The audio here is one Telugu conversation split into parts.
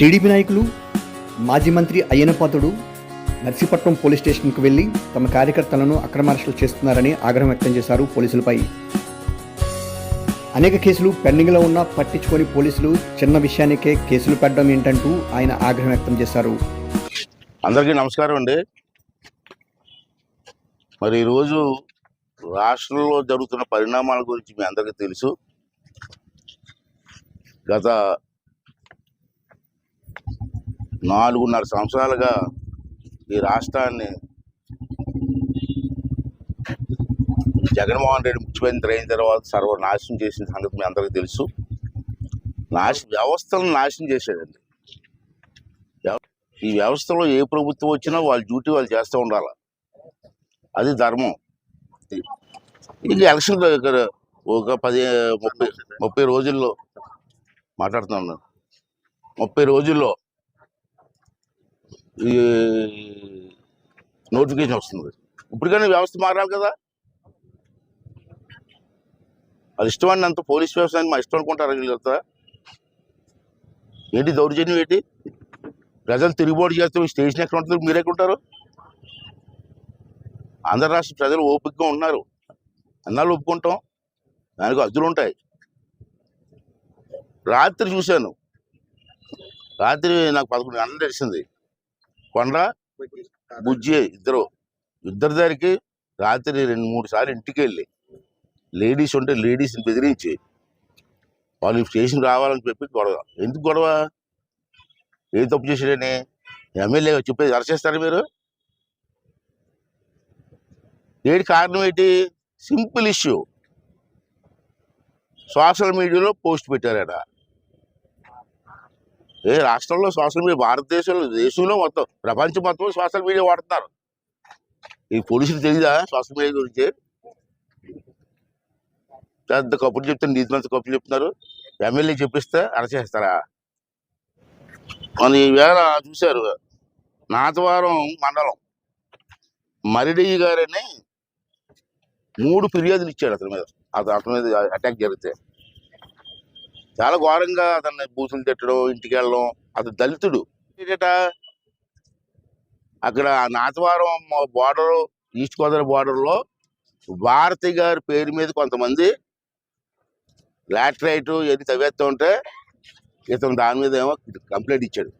టీడీపీ నాయకులు మాజీ మంత్రి అయ్యనపాతుడు నర్సీపట్నం పోలీస్ స్టేషన్కు వెళ్ళి తమ కార్యకర్తలను అక్రమార్షలు చేస్తున్నారని ఆగ్రహం వ్యక్తం చేశారు పోలీసులపై. అనేక కేసులు పెండింగ్లో ఉన్నా పట్టించుకొని పోలీసులు చిన్న విషయానికే కేసులు పెట్టడం ఏంటంటూ ఆయన ఆగ్రహం వ్యక్తం చేశారు. అందరికీ నమస్కారం అండి. మరి ఈరోజు రాష్ట్రంలో జరుగుతున్న పరిణామాల గురించి మీ అందరికీ తెలుసు. గత నాలుగున్నర సంవత్సరాలుగా ఈ రాష్ట్రాన్ని జగన్మోహన్ రెడ్డి ముఖ్యమంత్రి అయిన తర్వాత సర్వనాశనం చేసిన సంగతి మీ అందరికీ తెలుసు. నాశ వ్యవస్థలను నాశనం చేశాడండి. ఈ వ్యవస్థలో ఏ ప్రభుత్వం వచ్చినా వాళ్ళ డ్యూటీ వాళ్ళు చేస్తూ ఉండాలి. అది ధర్మం. ఇది ఎలక్షన్ దగ్గర ఒక పది ముప్పై ముప్పై రోజుల్లో మాట్లాడుతున్నాను. ముప్పై రోజుల్లో ఈ నోటిఫికేషన్ వస్తుంది. ఇప్పటికైనా వ్యవస్థ మారాలి కదా? అది ఇష్టమని అంత పోలీస్ వ్యవస్థ మా ఇష్టం అనుకుంటారా వీళ్ళు ఏంటి దౌర్జన్యం ఏంటి? ప్రజలు తిరుగుబాటు చేస్తే స్టేషన్ ఎక్కడ ఉంటుంది మీరు ఎక్కడ ఉంటారు? ఆంధ్ర రాష్ట్ర ప్రజలు ఓపికగా ఉన్నారు. అన్నాళ్ళు ఒప్పుకుంటాం. దానికి అద్దులు ఉంటాయి. రాత్రి చూశాను. రాత్రి నాకు పదకొండు గంటలు తెలిసింది. కొండ బుజ్జి ఇద్దరు. ఇద్దరి దగ్గరికి రాత్రి రెండు మూడు సార్లు ఇంటికి వెళ్ళి లేడీస్ ఉంటే లేడీస్ని బెదిరించి వాళ్ళు స్టేషన్ రావాలని చెప్పి గొడవ. ఎందుకు గొడవ? ఏ తప్పు చేసాడని ఎమ్మెల్యే చెప్పేది అరచేస్తారు మీరు? ఏంటి కారణం ఏంటి? Simple issue. సోషల్ మీడియాలో పోస్ట్ పెట్టారట. ఏ రాష్ట్రంలో సోషల్ మీడియా భారతదేశంలో దేశంలో మొత్తం ప్రపంచం మొత్తం సోషల్ మీడియా వాడుతున్నారు. ఈ పోలీసులు తెలియదా సోషల్ మీడియా గురించి? పెద్ద కప్పులు చెప్తారు నీతి మంత్రి కప్పులు చెప్తున్నారు? ఎమ్మెల్యే చెప్పిస్తే అరచేస్తారా చేస్తారా? మన ఈవేళ చూశారు నాతవారం మండలం మరిడయ్య గారని మూడు ఫిర్యాదులు ఇచ్చాడు అతని మీద. అతను అతని మీద అటాక్ జరిగితే. చాలా ఘోరంగా అతన్ని బూతులు తిట్టడం ఇంటికి వెళ్ళడం. అతను దళితుడు. అక్కడ నాతవారం బార్డర్ ఈస్ట్ గోదావరి బార్డర్లో భారతి గారి పేరు మీద కొంతమంది లాటరైట్ ఏది తవ్వేస్తూ ఉంటే ఇతను దాని మీద ఏమో కంప్లైంట్ ఇచ్చాడు.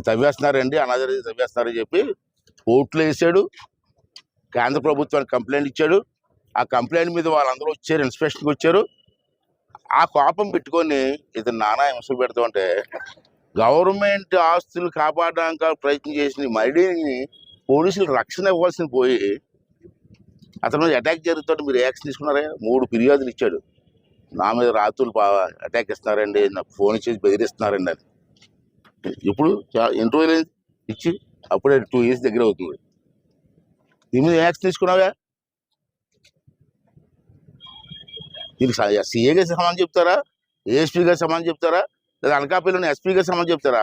తవ్వేస్తున్నారండి అనాథరి తవ్వేస్తున్నారని చెప్పి కోర్టులో వేసాడు. కేంద్ర ప్రభుత్వానికి కంప్లైంట్ ఇచ్చాడు. ఆ కంప్లైంట్ మీద వాళ్ళందరూ వచ్చారు ఇన్స్పెక్షన్కి వచ్చారు. ఆ కోపం పెట్టుకొని ఇతను నానా హింసలు పెడుతుంటే గవర్నమెంట్ ఆస్తులు కాపాడడానికి ప్రయత్నం చేసిన మరిడీని పోలీసులు రక్షణ ఇవ్వాల్సిన పోయి అతని మీద అటాక్ జరుగుతుంటే మీరు యాక్షన్ తీసుకున్నారా? మూడు ఫిర్యాదులు ఇచ్చాడు. నా మీద రాత్రులు బాగా అటాక్ ఇస్తున్నారండి నాకు ఫోన్ చేసి బెదిరిస్తున్నారండి అని. ఇప్పుడు ఇంటర్వ్యూ ఎన్ని రోజులు ఇచ్చి అప్పుడే టూ ఇయర్స్ దగ్గర అవుతుంది. దీని మీద యాక్షన్ తీసుకున్నావా? దీనికి సీఏ గారి సమానం చెప్తారా? ఏఎస్పీ గారి సమానం చెప్తారా? లేదా అనకాపల్లిలోని ఎస్పీ గారి సమానం చెప్తారా?